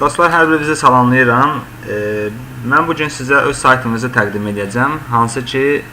Dostlar, hər birinizi salamlayıram. E, mən bu gün sizə öz saytımızı təqdim edəcəm. Hansı ki,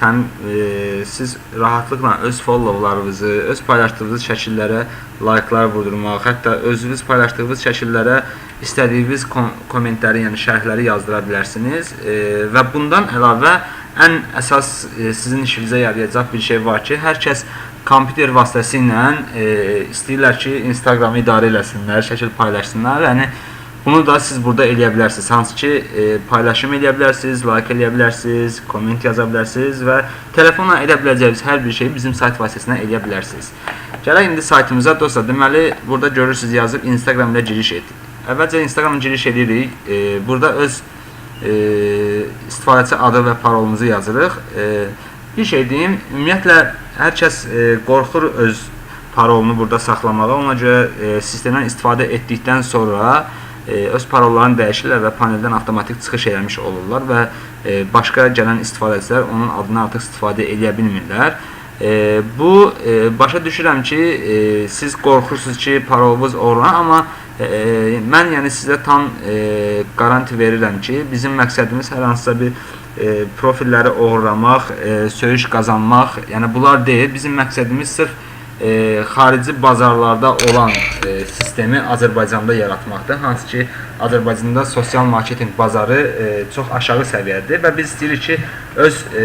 təm, e, siz rahatlıqla öz followlarınızı, öz paylaşdığınız şəkillərə layiklar vurdurmaq, hətta özünüz paylaşdığınız şəkillərə istədiyiniz kom kommentləri, yəni şərhləri yazdıra bilərsiniz. E, və bundan əlavə ən əsas e, sizin işinizə yarayacaq bir şey var ki, hər kəs kompüter vasitəsilə e, istəyirlər ki, Instagramı idarə eləsinlər, şəkil paylaşsınlar. Yəni bunu da siz burada eləyə bilərsiniz. Hansı ki, e, paylaşım eləyə bilərsiniz, like eləyə bilərsiniz, komment yaza bilərsiniz və telefonla edə biləcəyiniz hər bir şeyi bizim sayt vasitəsilə eləyə bilərsiniz. Gələk indi saytımıza dostlar. Deməli, burada görürsüz yazıb Instagram ilə giriş et. Əvvəlcə Instagram giriş edirik. E, burada öz e, istifadəçi adı və parolumuzu yazırıq. E, bir şey deyim, ümumiyyətlə hər kəs e, qorxur öz parolunu burada saxlamağa. Ona görə e, sistemdən istifadə etdikdən sonra e, öz parollarını dəyişirlər və paneldən avtomatik çıxış eləmiş olurlar və e, başqa gələn onun adını artıq istifadə edə bilmirlər. E, bu e, başa düşürəm ki, e, siz qorxursunuz ki, parolunuz oğurlanır, amma e, mən yəni sizə tam e, garanti verirəm ki, bizim məqsədimiz hər hansısa bir e, profilləri oğurlamaq, e, söyüş qazanmaq, yəni bunlar deyil. Bizim məqsədimiz sırf e, xarici bazarlarda olan e, sistemi Azərbaycanda yaratmaqdır. Hansı ki, Azərbaycanda sosial marketinq bazarı e, çox aşağı səviyyədir və biz istəyirik ki, öz e,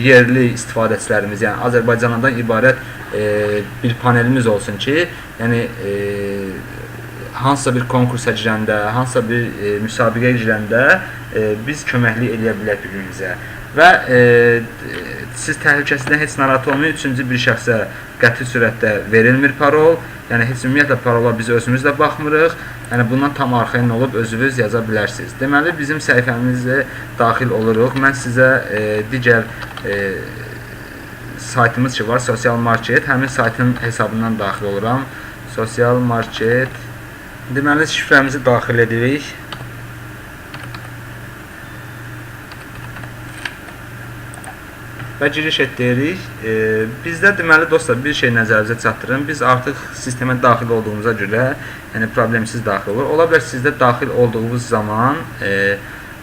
yerli istifadəçilərimiz, yəni Azərbaycandan ibarət e, bir panelimiz olsun ki, yəni e, hansısa bir konkursa girəndə, hansısa bir e, müsabiqəyə girəndə e, biz köməklik eləyə bilərik bir-birimizə. Və e, siz təhlükəsizlikdən heç narahat olmayın. Üçüncü bir şəxsə qəti sürətdə verilmir parol. Yəni heç ümumiyyətlə parola biz özümüz də baxmırıq. Yəni bundan tam arxayın olub özünüz yaza bilərsiniz. Deməli bizim səhifəmizə daxil oluruq. Mən sizə e, digər e, saytımız ki var, sosial market. Həmin saytın hesabından daxil oluram. Sosial market. Deməli şifrəmizi daxil edirik. Və giriş etdirik. E, bizdə deməli dostlar bir şey nəzərinizə çatdırın. Biz artıq sistemə daxil olduğumuza görə, yəni problemsiz daxil olur. Ola bilər sizdə daxil olduğunuz zaman e,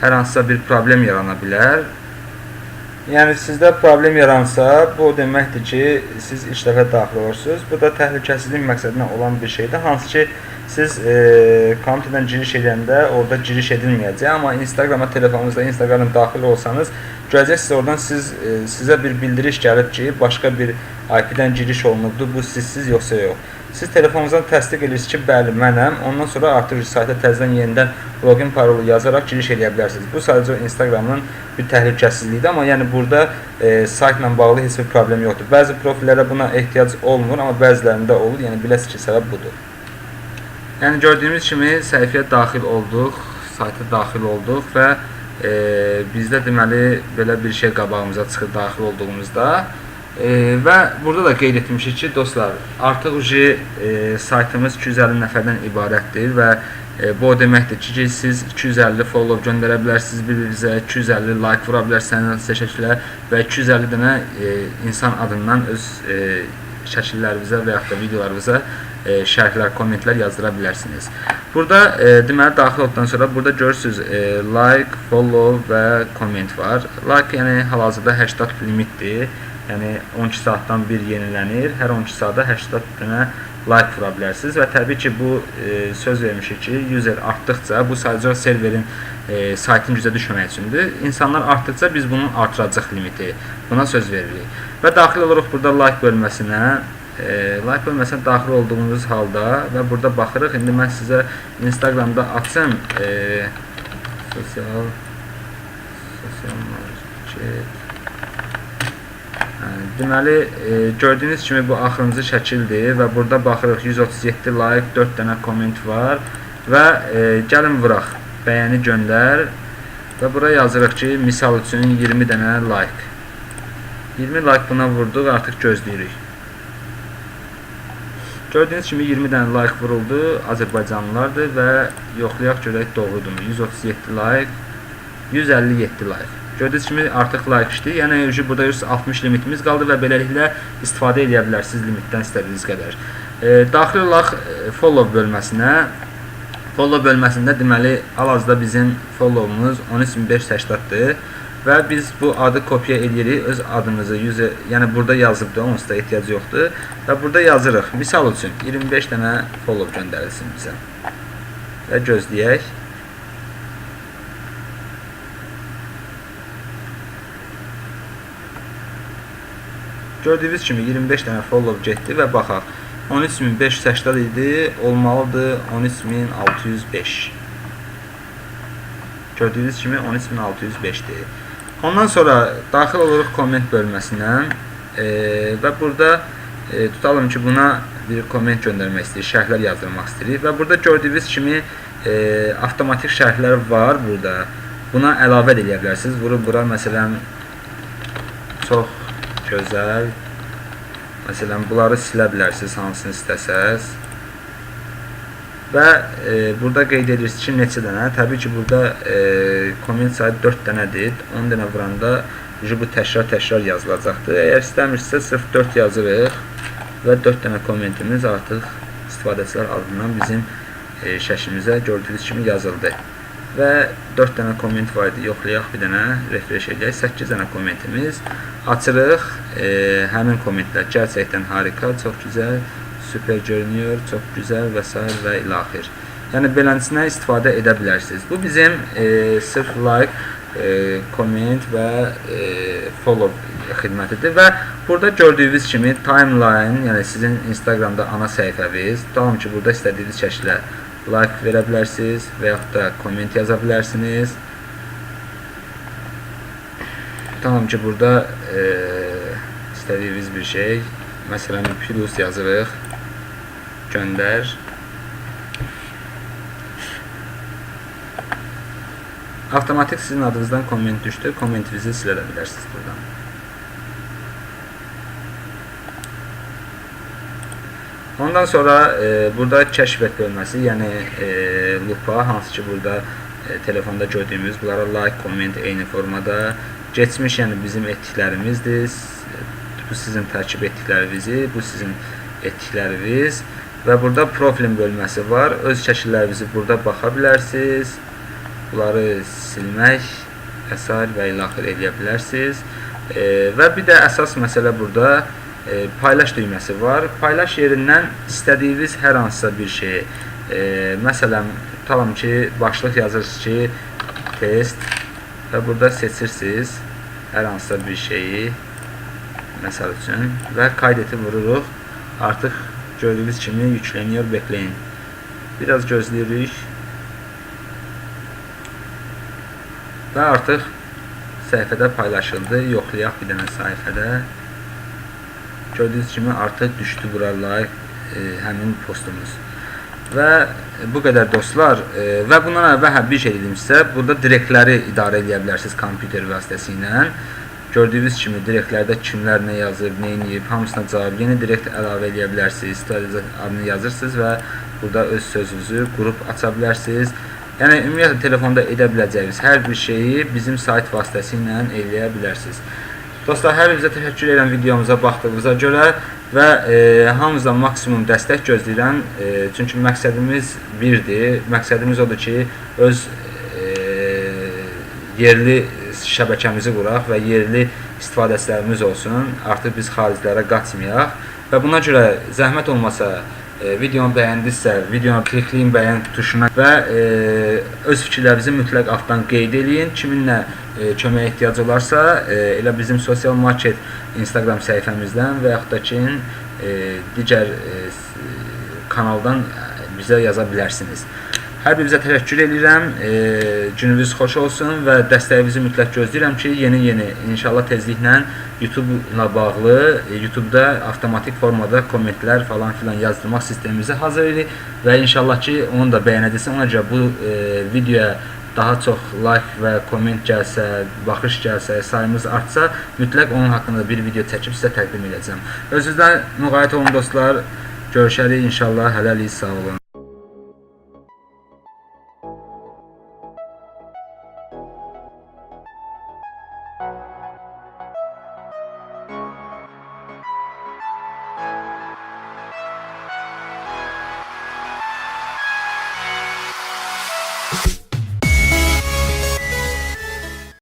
hər hansısa bir problem yarana bilər. Yəni sizdə problem yaransa, bu deməkdir ki, siz ilk dəfə daxil olursunuz. Bu da təhlükəsizlik məqsədinə olan bir şeydir. Hansı ki, siz e, kompüterdən giriş edəndə orada giriş edilməyəcək, amma Instagrama telefonunuzda Instagrama daxil olsanız, görəcəksiniz oradan siz e, sizə bir bildiriş gəlib ki, başqa bir IP-dən giriş olunubdur. Bu sizsiz yoxsa yox. Siz telefonunuzdan təsdiq edirsiniz ki, bəli, mənəm. Ondan sonra artıq sayta təzədən yenidən login parolu yazaraq giriş edə bilərsiniz. Bu sadəcə Instagramın bir təhlükəsizliyidir, amma yəni burada e, saytla bağlı heç bir problem yoxdur. Bəzi profillərə buna ehtiyac olmur, amma bəzilərində olur. Yəni biləsiniz ki, səbəb budur. Yəni gördüyümüz kimi səhifəyə daxil olduq, sayta daxil olduq və e, bizdə deməli belə bir şey qabağımıza çıxır daxil olduğumuzda. E, və burada da qeyd etmişik ki, dostlar, artıq uji e, saytımız 250 nəfərdən ibarətdir və e, bu o deməkdir ki, siz 250 follow göndərə bilərsiniz bir-birinizə, 250 like vura bilərsiniz şəkilə və 250 dənə e, insan adından öz e, şəkillərinizə və yaxud da videolarınıza e, şərhlər, kommentlər yazdıra bilərsiniz. Burada e, deməli daxil olduqdan sonra burada görürsüz e, like, follow və comment var. Like yəni hal-hazırda 80 limitdir. Yəni 12 saatdan bir yenilənir. Hər 12 saatda 80 dənə like vura bilərsiniz və təbii ki, bu e, söz vermişik ki, user artdıqca bu sadəcə serverin e, saytın gücə düşməmək üçündür. İnsanlar artdıqca biz bunun artıracaq limiti. Buna söz veririk. Və daxil oluruq burada like bölməsinə. E, like bölməsinə daxil olduğumuz halda və burada baxırıq. İndi mən sizə Instagramda açım. E, sosial sosial market Deməli, e, gördüyünüz kimi bu axırıncı şəkildir və burada baxırıq 137 like, 4 dənə komment var və e, gəlin vuraq, bəyəni göndər və bura yazırıq ki, misal üçün 20 dənə like. 20 like buna vurduq, artıq gözləyirik. Gördüyünüz kimi 20 dənə like vuruldu, Azərbaycanlılardır və yoxlayaq görək doğrudurmu? 137 like, 157 like. Gördüyünüz kimi artıq like işdir. Yəni burada 60 limitimiz qaldı və beləliklə istifadə edə bilərsiniz limitdən istədiyiniz qədər. E, daxil olaraq e, follow bölməsinə follow bölməsində deməli hal-hazırda bizim followumuz 13580-dır və biz bu adı kopya edirik öz adımızı yüzə, yəni burada yazıbdı, onsuz da ehtiyac yoxdur və burada yazırıq. Misal üçün 25 dənə follow göndərilsin bizə. Və gözləyək. Gördüyünüz kimi 25 dənə follow getdi və baxaq. 13580 idi, olmalıdır 13605. Gördüyünüz kimi 13605-dir. Ondan sonra daxil oluruq komment bölməsinə e, və burada e, tutalım ki, buna bir komment göndərmək istəyirik, şərhlər yazdırmaq istəyirik və burada gördüyünüz kimi e, avtomatik şərhlər var burada. Buna əlavə də edə bilərsiniz. Vurub bura məsələn çox gözəl. Məsələn, bunları silə bilərsiniz hansını istəsəz. Və e, burada qeyd edirsiniz ki, neçə dənə. Təbii ki, burada e, komment sayı 4 dənədir. 10 dənə vuranda bu təkrar-təkrar yazılacaqdır. Əgər istəmirsinizsə sırf 4 yazırıq və 4 dənə kommentimiz artıq istifadəçilər adından bizim e, şəklimizə gördüyünüz kimi yazıldı. Və 4 dənə komment var idi. Yoxlayaq bir dənə, refresh edək. 8 dənə kommentimiz. Açırıq. E, həmin kommentlər gerçəkdən harika, çox gözəl, super görünüyor, çox gözəl və s. və ilaxir. Yəni beləsinə istifadə edə bilərsiniz. Bu bizim e, sırf like, e, comment və e, follow xidmətidir və burada gördüyünüz kimi timeline, yəni sizin Instagramda ana səhifəniz, tutalım ki, burada istədiyiniz şəklə like verə bilərsiniz və yaxud da komment yaza bilərsiniz. Tutalım ki, burada e, istədiyiniz bir şey, məsələn, plus yazırıq, göndər. Avtomatik sizin adınızdan komment düşdü. Kommentinizi silə də bilərsiniz buradan. Ondan sonra e, burada kəşf et bölməsi, yəni e, lupa, hansı ki burada e, telefonda gördüyümüz bunlara like, komment eyni formada geçmiş, yəni bizim etdiklərimizdir. Bu sizin tərkib etdiklərinizi, bu sizin etdikləriniz və burada profilin bölməsi var. Öz şəkillərinizi burada baxa bilərsiniz. Bunları silmək, əsair və ilaxır edə bilərsiniz. E, və bir də əsas məsələ burada e, paylaş düyməsi var. Paylaş yerindən istədiyiniz hər hansısa bir şeyi, e, məsələn, tutalım ki, başlıq yazırsınız ki, test və burada seçirsiniz hər hansısa bir şeyi, məsəl üçün və qaydeti vururuq. Artıq gördüyünüz kimi yükleniyor, bekleyin. Biraz gözləyirik. Və artıq səhifədə paylaşıldı. Yoxlayaq bir dənə səhifədə. Gördüyünüz kimi artıq düşdü bura e, həmin postumuz. Və bu qədər dostlar e, və bundan əvvəl bir şey dedim sizə, burada direktləri idarə edə bilərsiniz kompüter vasitəsilə. Gördüyünüz kimi direktlərdə kimlər nə yazıb, nə edib, hamısına cavab. Yeni direkt əlavə edə bilərsiniz. İstifadə adını yazırsınız və burada öz sözünüzü qrup aça bilərsiniz. Yəni ümumiyyətlə telefonda edə biləcəyiniz hər bir şeyi bizim sayt vasitəsilə eləyə bilərsiniz. Dostlar, hər birinizə təşəkkür edirəm videomuza baxdığınıza görə və e, hamınızdan maksimum dəstək gözləyirəm. E, çünki məqsədimiz birdir. Məqsədimiz odur ki, öz e, yerli şəbəkəmizi quraq və yerli istifadəçilərimiz olsun. Artıq biz xariclərə qaçmayaq və buna görə zəhmət olmasa e, videonu bəyəndinizsə, videonu klikləyin bəyən tuşuna və e, öz fikirlərinizi mütləq altdan qeyd eləyin. Kiminlə e, köməyə ehtiyac olarsa, e, elə bizim sosial market Instagram səhifəmizdən və yaxud da ki, e, digər e, kanaldan bizə yaza bilərsiniz. Hər birinizə təşəkkür edirəm. E, gününüz xoş olsun və dəstəyinizi mütləq gözləyirəm ki, yeni-yeni inşallah tezliklə YouTube ilə bağlı e, YouTube-da avtomatik formada kommentlər falan filan yazdırmaq sistemimizi hazır edirik və inşallah ki, onu da bəyənəcəksiniz. Ona görə bu e, videoya daha çox like və komment gəlsə, baxış gəlsə, sayımız artsa, mütləq onun haqqında bir video çəkib sizə təqdim edəcəm. Özünüzdən müğayət olun dostlar. Görüşərik inşallah. Hələlik sağ olun.